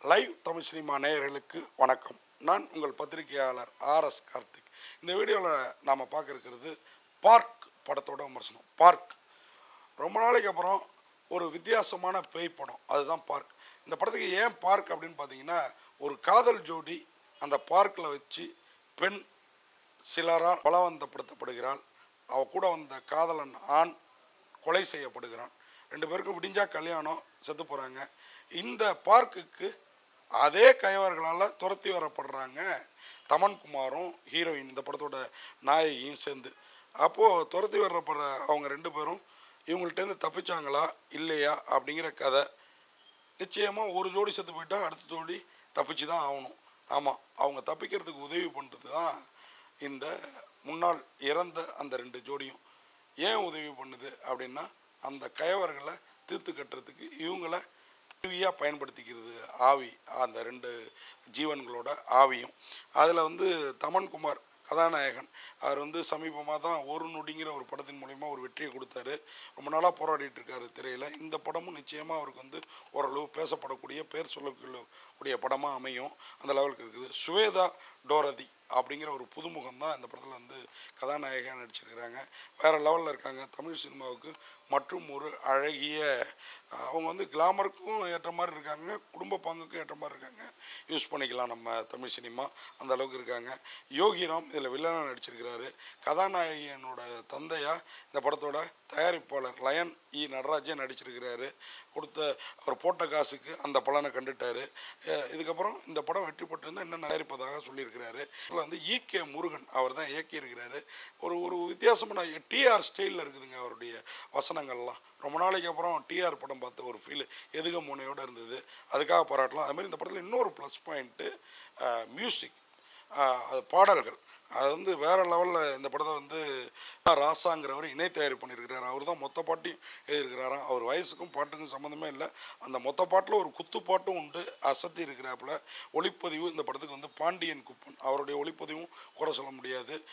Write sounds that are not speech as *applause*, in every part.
Live Tamil cinema நேயர்களுக்கு வணக்கம். நான் உங்கள் பத்திரிகையாளர் ஆர்எஸ் கார்த்திக். இந்த வீடியோவில் நாம் பார்க்க இருக்கிறது பார்க் படத்தோட விமர்சனம். பார்க். ரொம்ப நாளைக்கு அப்புறம் ஒரு வித்தியாசமான பேய் படம். அதுதான் பார்க். இந்த படத்துக்கு ஏன் பார்க் அப்படின்னு பார்த்தீங்கன்னா ஒரு காதல் ஜோடி அந்த பார்க்கில் வச்சு பெண் சிலரால் பலவந்தப்படுத்தப்படுகிறாள். அவ கூட வந்த காதலன் ஆண் கொலை செய்யப்படுகிறான். ரெண்டு பேருக்கும் விடிஞ்சா கல்யாணம் செத்து போகிறாங்க இந்த பார்க்குக்கு அதே கைவர்களால் துரத்தி வரப்படுறாங்க. தமன்குமாரும் ஹீரோயின் இந்த படத்தோட நாயகியும் சேர்ந்து. அப்போது துரத்தி வரப்படுற அவங்க ரெண்டு பேரும் இவங்கள்ட்டேருந்து தப்பிச்சாங்களா இல்லையா அப்படிங்கிற கதை. நிச்சயமாக ஒரு ஜோடி செத்து போயிட்டா அடுத்த ஜோடி தப்பிச்சு தான் ஆகணும். ஆமாம் அவங்க தப்பிக்கிறதுக்கு உதவி பண்ணுறது தான் இந்த முன்னாள் இறந்த அந்த ரெண்டு ஜோடியும். ஏன் உதவி பண்ணுது அப்படின்னா அந்த கயவர்களை தீர்த்து கட்டுறதுக்கு இவங்களை கருவியாக பயன்படுத்திக்கிறது ஆவி அந்த ரெண்டு ஜீவன்களோட ஆவியும். அதில் வந்து தமன்குமார் கதாநாயகன். அவர் வந்து சமீபமாக தான் ஒரு நொடிங்கிற ஒரு படத்தின் மூலிமா ஒரு வெற்றியை கொடுத்தாரு. ரொம்ப நாளாக போராடிட்டு இருக்காரு திரையில். இந்த படமும் நிச்சயமாக அவருக்கு வந்து ஓரளவு பேசப்படக்கூடிய பேர் சொல்லக்கூடிய படமாக அமையும். அந்த லெவலுக்கு இருக்குது. சுவேதா டோரதி. அப்படிங்கிற ஒரு புதுமுகம் தான் இந்த படத்தில் வந்து கதாநாயகியாக நடிச்சிருக்கிறாங்க. வேறு லெவலில் இருக்காங்க. தமிழ் சினிமாவுக்கு மற்றும் ஒரு அழகிய அவங்க வந்து கிளாமருக்கும் ஏற்ற மாதிரி இருக்காங்க. குடும்ப பங்குக்கும் ஏற்ற மாதிரி இருக்காங்க. யூஸ் பண்ணிக்கலாம் நம்ம தமிழ் சினிமா. அந்த அளவுக்கு இருக்காங்க. யோகிராம் இதில் வில்லனாக நடிச்சிருக்கிறாரு. கதாநாயகியனோட தந்தையாக இந்த படத்தோட தயாரிப்பாளர் லயன் இ நடராஜன் நடிச்சிருக்கிறாரு. கொடுத்த அவர் போட்ட காசுக்கு அந்த பலனை கண்டுட்டாரு. இதுக்கப்புறம் இந்த படம் வெற்றி பெற்றிருந்தா இன்னும் தயாரிப்பதாக சொல்லியிருக்கிறாரு. படத்தில் வந்து ஈகே முருகன் அவர் தான் இயக்கியிருக்கிறாரு. ஒரு ஒரு வித்தியாசமான டிஆர் ஸ்டைலில் இருக்குதுங்க அவருடைய வசனங்கள்லாம். ரொம்ப நாளைக்கு அப்புறம் டிஆர் படம் பார்த்த ஒரு ஃபீல் எதுக முனையோடு இருந்தது. அதுக்காக பாராட்டலாம். அதுமாதிரி இந்த படத்தில் இன்னொரு ப்ளஸ் பாயிண்ட்டு மியூசிக் அது பாடல்கள். அது வந்து வேற லெவலில் இந்த படத்தை வந்து ராசாங்கிறவர் இணை தயார் பண்ணியிருக்கிறார். அவர் தான் மொத்த பாட்டையும் எழுதியிருக்கிறாராம். அவர் வயசுக்கும் பாட்டுக்கும் சம்மந்தமே இல்லை. அந்த மொத்த பாட்டில் ஒரு குத்து பாட்டும் உண்டு. அசத்தி இருக்கிறாப்புல. ஒளிப்பதிவு இந்த படத்துக்கு வந்து பாண்டியன் குப்பன். அவருடைய ஒளிப்பதிவும் குறை சொல்ல முடியாது.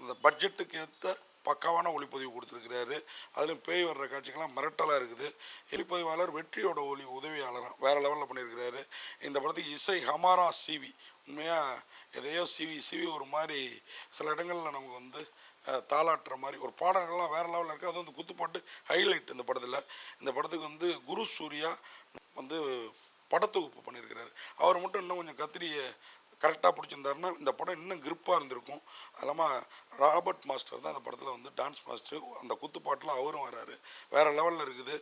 இந்த பட்ஜெட்டுக்கு ஏற்ற பக்காவான ஒளிப்பதிவு கொடுத்துருக்கிறாரு. அதிலும் பேய் வர்ற காட்சிகள்லாம் மிரட்டலாக இருக்குது. ஒளிப்பதிவாளர் வெற்றியோட ஒளி உதவியாளராக வேறு லெவலில் பண்ணியிருக்கிறாரு. இந்த படத்துக்கு இசை ஹமாரா சிவி. உண்மையாக எதையோ சிவி சிவி ஒரு மாதிரி சில இடங்களில் நமக்கு வந்து தாளாட்டுற மாதிரி ஒரு பாடல்கள்லாம் வேறு லெவலில் இருக்குது அது வந்து குத்துப்பாட்டு ஹைலைட் இந்த படத்தில். இந்த படத்துக்கு வந்து குரு சூர்யா வந்து படத்தொகுப்பு பண்ணியிருக்கிறாரு அவர் மட்டும் இன்னும் கொஞ்சம் கத்திரியை கரெக்டாக பிடிச்சிருந்தாருன்னா இந்த படம் இன்னும் கிரிப்பாக இருந்திருக்கும். அது இல்லாமல் ராபர்ட் மாஸ்டர் தான் அந்த படத்தில் வந்து டான்ஸ் மாஸ்டர் அந்த குத்துப்பாட்டில் அவரும் வராரு. வேறு லெவலில் இருக்குது.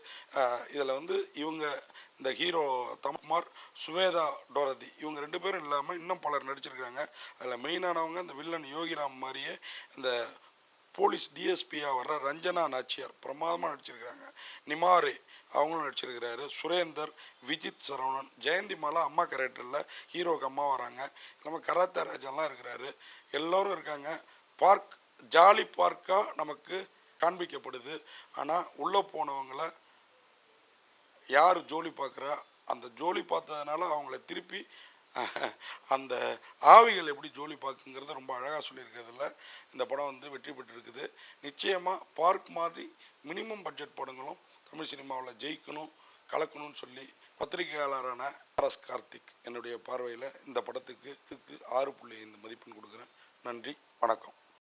இதில் வந்து இவங்க இந்த ஹீரோ தமக்குமார் சுவேதா டோரதி இவங்க ரெண்டு பேரும் இல்லாமல் இன்னும் பலர் நடிச்சிருக்கிறாங்க அதில் மெயினானவங்க இந்த வில்லன் யோகிராம் மாதிரியே இந்த போலீஸ் டிஎஸ்பியாக வர்ற ரஞ்சனா நாச்சியார் பிரமாதமாக நடிச்சிருக்கிறாங்க. நிமாரே அவங்களும் நடிச்சிருக்கிறாரு. சுரேந்தர் விஜித் சரவணன் ஜெயந்தி மாலா அம்மா கேரக்டரில் ஹீரோக்கு அம்மா வராங்க. நம்ம கராத்தே ராஜாலாம் இருக்கிறாரு. எல்லோரும் இருக்காங்க. பார்க் ஜாலி பார்க்காக நமக்கு காண்பிக்கப்படுது. ஆனால் உள்ளே போனவங்கள யார் ஜோலி பார்க்குறா? அந்த ஜோலி பார்த்ததுனால அவங்கள திருப்பி *laughs* அந்த ஆவிகள் எப்படி ஜோலி பார்க்குங்கிறத ரொம்ப அழகாக சொல்லியிருக்கிறதுல. இந்த படம் வந்து வெற்றி பெற்றிருக்குது. நிச்சயமாக பார்க் மாதிரி மினிமம் பட்ஜெட் படங்களும் தமிழ் சினிமாவில் ஜெயிக்கணும் கலக்கணும்னு சொல்லி பத்திரிகையாளரான ஆர்எஸ் கார்த்திக் என்னுடைய பார்வையில் இந்த படத்துக்கு இதுக்கு ஆறு புள்ளி ஐந்து மதிப்பெண் கொடுக்குறேன். நன்றி வணக்கம்.